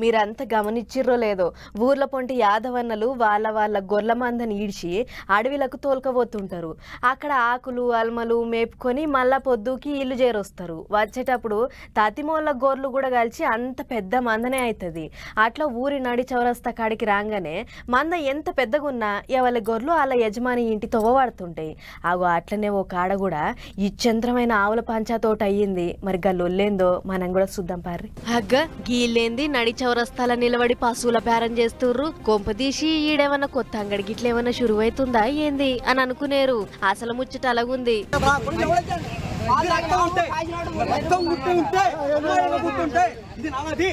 మీరంతా గమనిచ్చిర్రో లేదో. ఊర్ల పొంటి యాదవన్నలు వాళ్ళ వాళ్ళ గొర్రెల మందని ఈడ్చి అడవిలకు తోలుకపోతుంటారు. అక్కడ ఆకులు అల్మలు మేపుకొని మళ్ళా పొద్దుకి ఇల్లు చేరొస్తారు. వచ్చేటప్పుడు తతిమోళ్ళ గొర్రెలు కూడా కలిసి అంత పెద్ద మందనే అవుతుంది అట్లా ఊరి నడి చౌరస్తా కాడికి రాగానే మంద ఎంత పెద్దగున్నా ఎవరి గొర్రెలు వాళ్ళ యజమాని ఇంటి తొవ్వబడుతుంటాయి అగో అట్లనే ఓ కాడ కూడా ఇచ్చంద్రమైన ఆవుల పంచాతోట అయ్యింది. మరి గల్లొల్లేందో మనం కూడా చూద్దాం పారి అగ్గ గీళ్ళేంది నడి చౌరస్తాల నిలబడి పశువుల బేరం చేస్తుర్రు. కొంపదీసి ఈడేమన్నా కొత్త అంగడి గిట్ల ఏమన్నా షురువైతుందా ఏంది అని అనుకునేరు. అసలు ముచ్చట అలాగుంది. రక్తం ఉంటే రక్తం గుట్టు ఉంటే అమ్మాయిగా గుట్టుంటే ఇది నాది.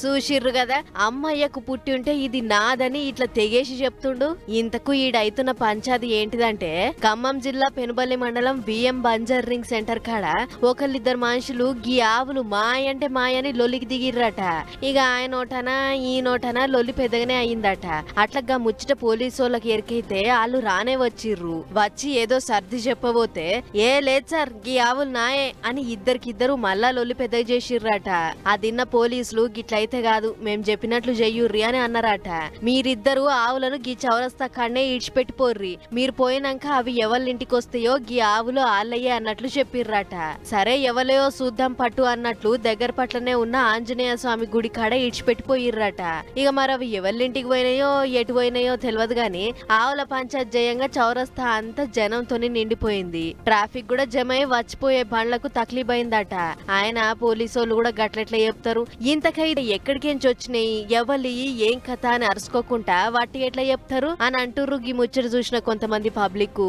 చూసిర్రు కదా అమ్మయ్యకు పుట్టి ఉంటే ఇది నాదని ఇట్లా తెగేసి చెప్తుండు. ఇంతకు ఈడైతున్న పంచాది ఏంటిదంటే ఖమ్మం జిల్లా పెనుబల్లి మండలం బిఎం బంజర్ రింగ్ సెంటర్ కాడ ఒకళ్ళిద్దరు మనుషులు గీ ఆవులు మాయంటే మాయని లొల్లికి దిగిర్రట. ఇక ఆయన నోటనా ఈ నోటనా లొల్లి పెద్దగానే అయిందట. అట్లగా ముచ్చట పోలీసు వాళ్ళకి ఎరికైతే వాళ్ళు రానే వచ్చిర్రు. వచ్చి ఏదో సర్ది చెప్పబోతే ఏ లేదు సార్ గీ ఆవులు నాయే అని ఇద్దరికిద్దరు మళ్ళా లొల్లి పెద్ద చేసిర్రట అదిన్న పోలీసులు గిట్లయితే కాదు మేం చెప్పినట్లు చెయ్యుర్రి అని అన్నారట. మీరిద్దరు ఆవులను గీ చౌరస్తా కాడనే ఇడిచిపెట్టిపోర్రి మీరు పోయినాక అవి ఎవళ్ళింటికి వస్తాయో గీ ఆవులు ఆళ్ళయ్యే అన్నట్లు చెప్పిర్రట. సరే ఎవలయో చూద్దాం పట్టు అన్నట్లు దగ్గర పట్లనే ఉన్న ఆంజనేయ స్వామి గుడి కాడ ఇడిచిపెట్టిపోయిర్రట ఇక మరి అవి ఎవళ్ళింటికి పోయినాయో ఎటు పోయినాయో తెలియదు గాని ఆవుల పంచాయత్ జయంగా చౌరస్తా అంతా జనంతోనే నిండిపోయింది. ట్రాఫిక్ కూడా జమై వచ్చిపోయే బండ్లకు తక్లీబైందట ఆయన పోలీసోళ్ళు కూడా గట్లెట్లా చెప్తారు? ఇంతకైతే ఎక్కడికేంచి వచ్చినాయి ఎవలి ఏం కథ అని అరుసుకోకుండా వాటి ఎట్లా చెప్తారు? అని అంటుర్రు గీ ముచ్చట చూసిన కొంతమంది పబ్లిక్